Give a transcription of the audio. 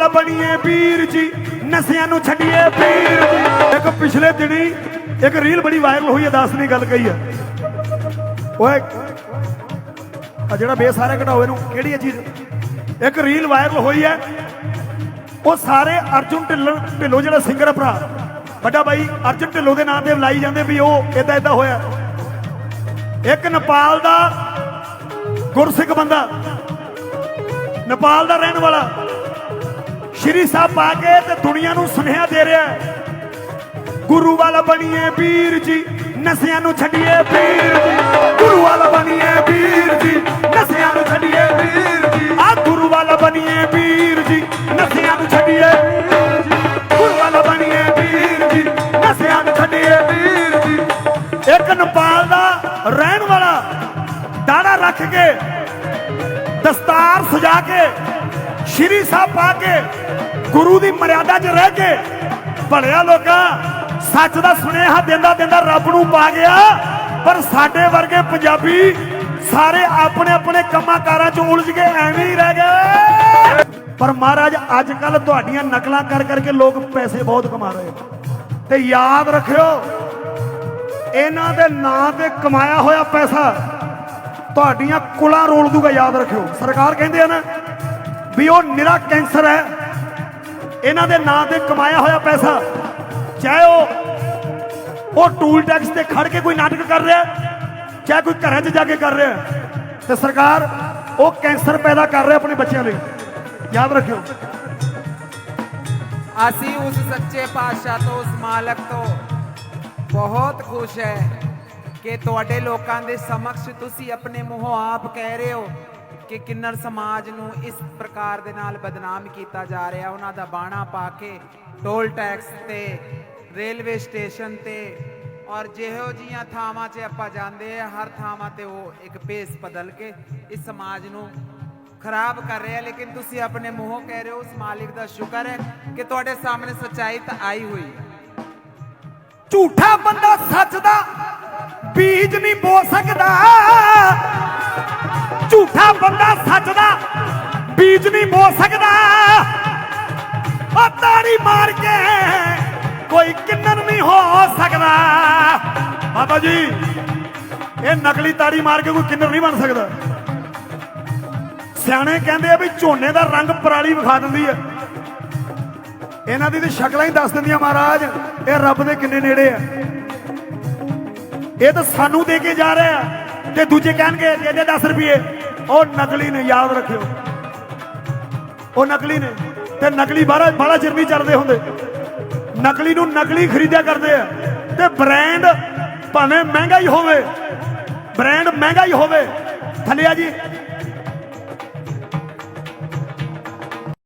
ਵਾਲਾ ਬਣੀਏ ਵੀਰ ਜੀ, ਨਸਿਆਂ ਨੂੰ ਛੱਡੀਏ ਵੀਰ ਜੀ। ਇੱਕ ਪਿਛਲੇ ਦਿਨੀ ਇੱਕ ਰੀਲ ਬੜੀ ਵਾਇਰਲ ਹੋਈ ਹੈ, ਦੱਸ ਨਹੀਂ ਗੱਲ ਕਹੀ ਹੈ। ਓਏ ਆ ਜਿਹੜਾ ਬੇਸਾਰਾ ਘਟਾਓ ਇਹਨੂੰ, ਕਿਹੜੀ ਹੈ ਚੀਜ਼? ਇੱਕ ਰੀਲ ਵਾਇਰਲ ਹੋਈ ਹੈ। ਉਹ ਸਾਰੇ ਅਰਜੁਨ ਢਿੱਲੋਂ ਢਿੱਲੋਂ ਜਿਹੜਾ ਸਿੰਗਰ ਆ ਭਰਾ। ਵੱਡਾ ਬਾਈ ਅਰਜੁਨ ਢਿੱਲੋਂ ਦੇ ਨਾਂ ਤੇ ਲਾਈ ਜਾਂਦੇ ਵੀ ਉਹ ਇਦਾਂ ਇਦਾਂ ਹੋਇਆ। ਇੱਕ ਨੇਪਾਲ ਦਾ ਗੁਰਸਿੱਖ ਬੰਦਾ। ਨੇਪਾਲ ਦਾ ਰਹਿਣ ਵਾਲਾ। ਸ਼੍ਰੀ ਸਾਹਿਬ ਪਾ ਕੇ ਤੇ ਦੁਨੀਆ ਨੂੰ ਸੁਨੇਹਾ ਦੇ ਰਿਹਾ ਗੁਰੂ ਵਾਲਾ ਬਣੀਏ ਵੀਰ ਜੀ, ਨਸਿਆਂ ਨੂੰ ਛੱਡੀਏ ਵੀਰ ਜੀ। ਗੁਰੂ ਵਾਲਾ ਬਣੀਏ ਵੀਰ ਜੀ, ਨਸਿਆਂ ਨੂੰ ਛੱਡੀਏ ਵੀਰ ਜੀ। ਆ ਗੁਰੂ ਵਾਲਾ ਬਣੀਏ ਵੀਰ ਜੀ, ਨਸਿਆਂ ਨੂੰ ਛੱਡੀਏ ਗੁਰੂ ਵਾਲਾ ਬਣੀਏ ਵੀਰ ਜੀ, ਨਸਿਆਂ ਨੂੰ ਛੱਡੀਏ ਵੀਰ ਜੀ। ਇੱਕ ਨੇਪਾਲ ਦਾ ਰਹਿਣ ਵਾਲਾ ਦਾੜਾ ਰੱਖ ਕੇ ਦਸਤਾਰ ਸਜਾ ਕੇ ਸ਼੍ਰੀ ਸਾਹਿਬ ਪਾ ਕੇ ਗੁਰੂ ਦੀ ਮਰਿਆਦਾ 'ਚ ਰਹਿ ਕੇ ਭਲਿਆ ਲੋਕਾਂ, ਸੱਚ ਦਾ ਸੁਨੇਹਾ ਦਿੰਦਾ ਦਿੰਦਾ ਰੱਬ ਨੂੰ ਪਾ ਗਿਆ। ਪਰ ਸਾਡੇ ਵਰਗੇ ਪੰਜਾਬੀ ਸਾਰੇ ਆਪਣੇ ਆਪਣੇ ਕੰਮਾਂ ਕਾਰਾਂ 'ਚ ਉਲਝ ਕੇ ਐਵੇਂ ਹੀ ਰਹਿ ਗਏ। ਪਰ ਮਹਾਰਾਜ ਅੱਜ ਕੱਲ ਤੁਹਾਡੀਆਂ ਨਕਲਾਂ ਕਰ ਕਰਕੇ ਲੋਕ ਪੈਸੇ ਬਹੁਤ ਕਮਾ ਰਹੇ ਤੇ ਯਾਦ ਰੱਖਿਓ, ਇਹਨਾਂ ਦੇ ਨਾਂ ਤੇ ਕਮਾਇਆ ਹੋਇਆ ਪੈਸਾ ਤੁਹਾਡੀਆਂ ਕੁਲਾਂ ਰੋਲ ਦੂਗਾ, ਯਾਦ ਰੱਖਿਓ। ਸਰਕਾਰ ਕਹਿੰਦੇ ਆ ਨਾ ਵੀ ਉਹ ਨਿਰਾ ਕੈਂਸਰ ਹੈ। ਇਹਨਾਂ ਦੇ ਨਾਂ ਤੇ ਕਮਾਇਆ ਹੋਇਆ ਪੈਸਾ। ਚਾਹੇ ਉਹ ਉਹ ਟੂਲ ਟੈਕਸ ਤੇ ਖੜ ਕੇ ਕੋਈ ਨਾਟਕ ਕਰ ਰਿਹਾ ਚਾਹੇ ਕੋਈ ਘਰਾਂ 'ਚ ਜਾ ਕੇ ਕਰ ਰਿਹਾ ਤੇ ਸਰਕਾਰ ਉਹ ਕੈਂਸਰ ਪੈਦਾ ਕਰ ਰਿਹਾ ਆਪਣੇ ਬੱਚਿਆਂ ਲਈ। ਯਾਦ ਰੱਖਿਓ। ਅਸੀਂ ਉਸ ਸੱਚੇ ਪਾਤਸ਼ਾਹ ਤੋਂ, ਉਸ ਮਾਲਕ ਤੋਂ ਬਹੁਤ ਖੁਸ਼ ਹੈ ਕਿ ਤੁਹਾਡੇ ਲੋਕਾਂ ਦੇ ਸਮਕਸ਼ ਤੁਸੀਂ ਆਪਣੇ ਮੂੰਹੋਂ ਆਪ ਕਹਿ ਰਹੇ ਹੋ ਕਿ ਕਿੰਨਰ ਸਮਾਜ ਨੂੰ ਇਸ ਪ੍ਰਕਾਰ ਦੇ ਨਾਲ ਬਦਨਾਮ ਕੀਤਾ ਜਾ ਰਿਹਾ। ਉਹਨਾਂ ਦਾ ਬਾਣਾ ਪਾ ਕੇ ਟੋਲ ਟੈਕਸ ਤੇ, ਰੇਲਵੇ ਸਟੇਸ਼ਨ ਤੇ ਔਰ ਜਿਹੋ ਜੀਆਂ ਥਾਵਾਂ 'ਚ ਆਪਾਂ ਜਾਂਦੇ ਆ, ਹਰ ਥਾਵਾਂ ਤੇ ਉਹ ਇੱਕ ਭੇਸ ਬਦਲ ਕੇ ਇਸ ਸਮਾਜ ਨੂੰ ਖਰਾਬ ਕਰ ਰਿਹਾ। ਲੇਕਿਨ ਤੁਸੀਂ ਆਪਣੇ ਮੂੰਹੋਂ ਕਹਿ ਰਹੇ ਹੋ, ਉਸ ਮਾਲਿਕ ਦਾ ਸ਼ੁਕਰ ਹੈ ਕਿ ਤੁਹਾਡੇ ਸਾਹਮਣੇ ਸੱਚਾਈ ਤਾਂ ਆਈ ਹੋਈ ਹੈ। ਝੂਠਾ ਬੰਦਾ ਸੱਚ ਦਾ ਬੀਜ ਨਹੀਂ ਬੋ ਸਕਦਾ। ਝੂਠਾ ਬੰਦਾ ਸੱਚ ਦਾ ਬੀਜ ਨਹੀਂ ਬੋ ਸਕਦਾ। ਉਹ ਤਾੜੀ ਮਾਰ ਕੇ ਕੋਈ ਕਿੰਨਰ ਨਹੀਂ ਹੋ ਸਕਦਾ। ਬਾਬਾ ਜੀ, ਇਹ ਨਕਲੀ ਤਾੜੀ ਮਾਰ ਕੇ ਕੋਈ ਕਿੰਨਰ ਨਹੀਂ ਬਣ ਸਕਦਾ। ਸਿਆਣੇ ਕਹਿੰਦੇ ਆ ਵੀ ਝੋਨੇ ਦਾ ਰੰਗ ਪਰਾਲੀ ਵਿਖਾ ਦਿੰਦੀ ਹੈ ਇਹਨਾਂ ਦੀ ਤੇ ਸ਼ਕਲਾਂ ਹੀ ਦੱਸ ਦਿੰਦੀਆਂ ਮਹਾਰਾਜ, ਇਹ ਰੱਬ ਦੇ ਕਿੰਨੇ ਨੇੜੇ ਆ। ਇਹ ਤਾਂ ਸਾਨੂੰ ਦੇ ਕੇ ਜਾ ਰਿਹਾ, ਤੇ ਦੂਜੇ ਕਹਿਣਗੇ, ਦੇ ਦੇ 10 ਰੁਪਏ। ਉਹ ਨਕਲੀ ਨੇ, ਯਾਦ ਰੱਖਿਓ। ਉਹ ਨਕਲੀ ਨੇ। ਤੇ ਨਕਲੀ ਬਾਹਲਾ ਬਾਹਲਾ ਚਿਰ ਨਹੀਂ ਚੱਲਦੇ ਹੁੰਦੇ। ਨਕਲੀ ਨੂੰ ਨਕਲੀ ਖਰੀਦਿਆ ਕਰਦੇ ਆ। ਤੇ ਬ੍ਰਾਂਡ ਭਾਵੇਂ ਮਹਿੰਗਾ ਹੀ ਹੋਵੇ, ਬ੍ਰਾਂਡ ਮਹਿੰਗਾ ਹੀ ਹੋਵੇ। ਥੱਲੇ ਆ ਜੀ।